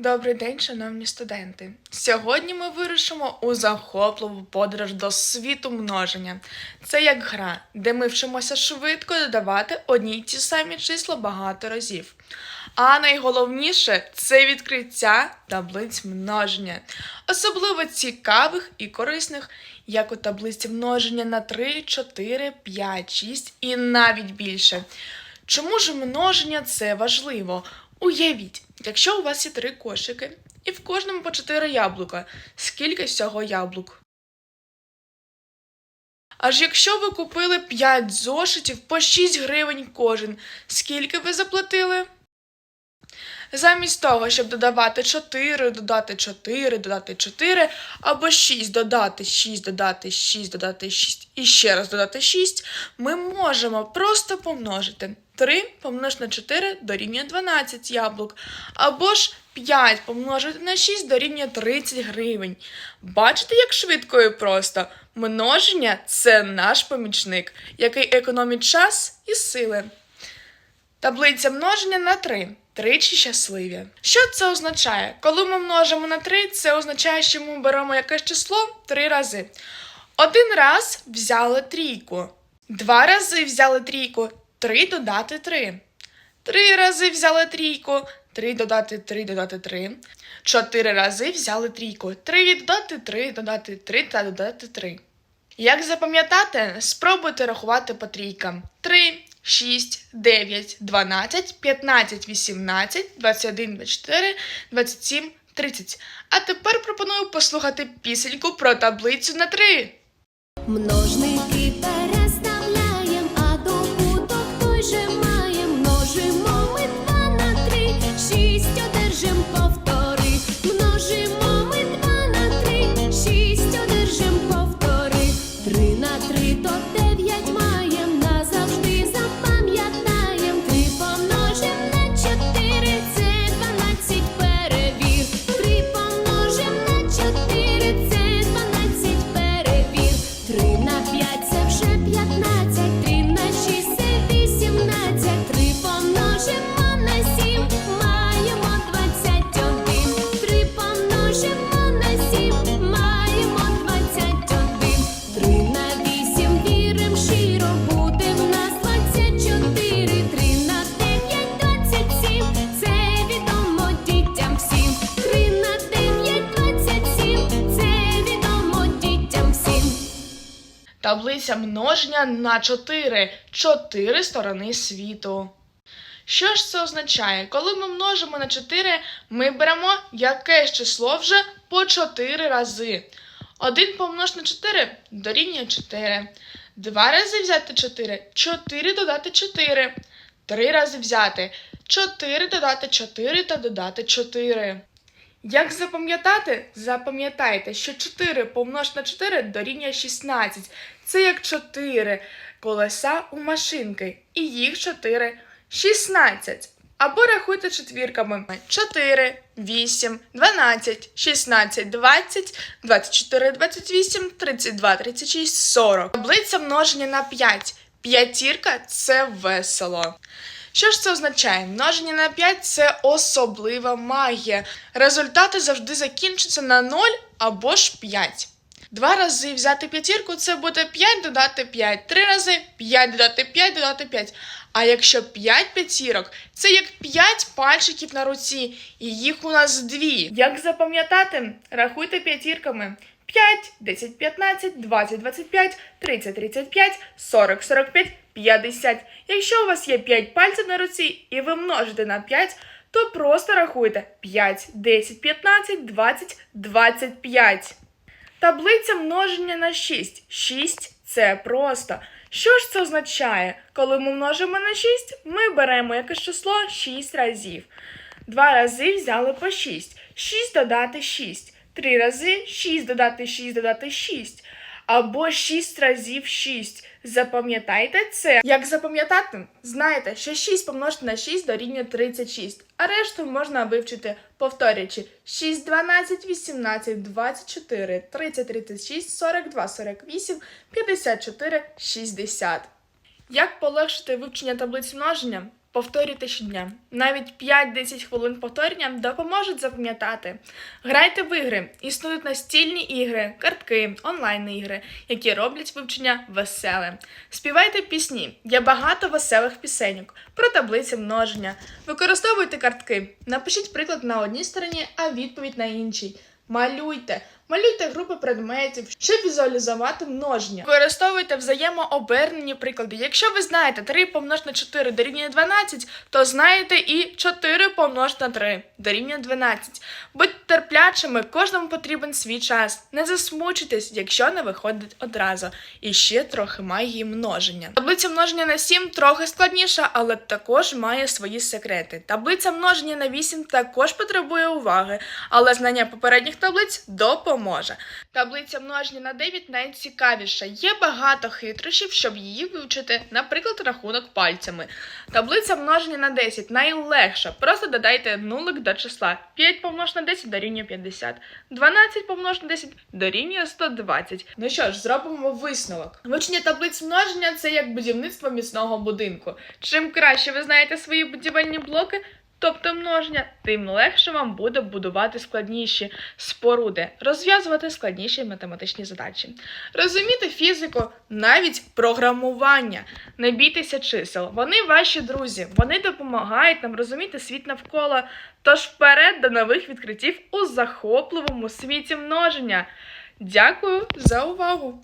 Добрий день, шановні студенти. Сьогодні ми вирушимо у захопливу подорож до світу множення. Це як гра, де ми вчимося швидко додавати одні й ті самі числа багато разів. А найголовніше це відкриття таблиць множення, особливо цікавих і корисних, як у таблиці множення на 3, 4, 5, 6 і навіть більше. Чому ж множення це важливо? Уявіть, якщо у вас є три кошики, і в кожному по чотири яблука, скільки всього яблук? Аж якщо ви купили 5 зошитів по 6 гривень кожен, скільки ви заплатили? Замість того, щоб додавати 4, додати 4, додати 4, або 6 додати 6, додати 6, додати 6 і ще раз додати 6, ми можемо просто помножити. 3 помножити на 4 дорівнює 12 яблук. Або ж 5 помножити на 6 дорівнює 30 гривень. Бачите, як швидко і просто? Множення це наш помічник, який економить час і сили. Таблиця множення на 3. Тричі щасливі. Що це означає? Коли ми множимо на 3, це означає, що ми беремо якесь число 3 рази. Один раз взяли трійку. Два рази взяли трійку. Три додати 3. Три рази взяли трійку. 3 додати 3 додати 3. Чотири рази взяли трійку. 3 додати 3 додати 3 та додати 3. Як запам'ятати, спробуйте рахувати по трійкам. 3, 6, 9, 12, 15, 18, 21, 24, 27, 30. А тепер пропоную послухати пісеньку про таблицю на 3. Множники переставляємо, а добуток той же має, Множимо ми 2 на 3, 6, 1. Таблиця множення на 4. 4 сторони світу. Що ж це означає? Коли ми множимо на 4, ми беремо якесь число вже по 4 рази. 1 помнож на 4 дорівнює 4. Два рази взяти 4 4 додати 4. Три рази взяти 4 додати 4 та додати 4. Як запам'ятати? Запам'ятайте, що 4 помнож на 4 дорівнює 16. Це як 4 колеса у машинки. І їх 4 16. Або рахуйте четвірками. 4, 8, 12, 16, 20, 24, 28, 32, 36, 40. Таблиця множення на 5. П'ятірка це весело. Що ж це означає? Множення на 5 це особлива магія. Результати завжди закінчаться на 0 або ж 5. Два рази взяти п'ятірку це буде 5 додати 5. Три рази 5 додати 5 додати 5. А якщо 5 п'ятірок, це як 5 пальчиків на руці, і їх у нас дві. Як запам'ятати? Рахуйте п'ятірками. 5, 10, 15, 20, 25, 30, 35, 40, 45, 50. Якщо у вас є 5 пальців на руці і ви множите на 5, то просто рахуйте 5, 10, 15, 20, 25. Таблиця множення на 6. 6 це просто. Що ж це означає? Коли ми множимо на 6, ми беремо якесь число 6 разів. Два рази взяли по 6. 6 додати 6. Три рази 6 додати 6 додати 6. Або 6 разів 6. Запам'ятайте це. Як запам'ятати? Знаєте, що 6 помножити на 6 дорівнює 36, а решту можна вивчити, повторюючи 6, 12, 18, 24, 30, 36, 42, 48, 54, 60. Як полегшити вивчення таблиць множення? Повторюйте щодня. Навіть 5-10 хвилин повторення допоможуть запам'ятати. Грайте в ігри. Існують настільні ігри, картки, онлайн-ігри, які роблять вивчення веселим. Співайте пісні. Є багато веселих пісеньок про таблиці множення. Використовуйте картки. Напишіть приклад на одній стороні, а відповідь на іншій. Малюйте, малюйте групи предметів, щоб візуалізувати множення. Використовуйте взаємообернені приклади. Якщо ви знаєте 3 помножити на 4 дорівнює 12, то знаєте і 4 помножити на 3 дорівнює 12. Будьте терплячими, кожному потрібен свій час. Не засмучуйтесь, якщо не виходить одразу. І ще трохи магії множення. Таблиця множення на 7 трохи складніша, але також має свої секрети. Таблиця множення на 8 також потребує уваги, але знання попередніх таблиць допоможе. Таблиця множення на 9 найцікавіша. Є багато хитрощів, щоб її вивчити, наприклад, рахунок пальцями. Таблиця множення на 10 найлегша. Просто додайте нулик до числа. 5 помножити на 10 дорівнює 50. 12 помножити на 10 дорівнює 120. Ну що ж, зробимо висновок. Вивчення таблиць множення це як будівництво міцного будинку. Чим краще ви знаєте свої будівельні блоки, тобто множення, тим легше вам буде будувати складніші споруди, розв'язувати складніші математичні задачі, розуміти фізику, навіть програмування. Не бійтеся чисел, вони ваші друзі, вони допомагають нам розуміти світ навколо. Тож вперед до нових відкриттів у захопливому світі множення. Дякую за увагу!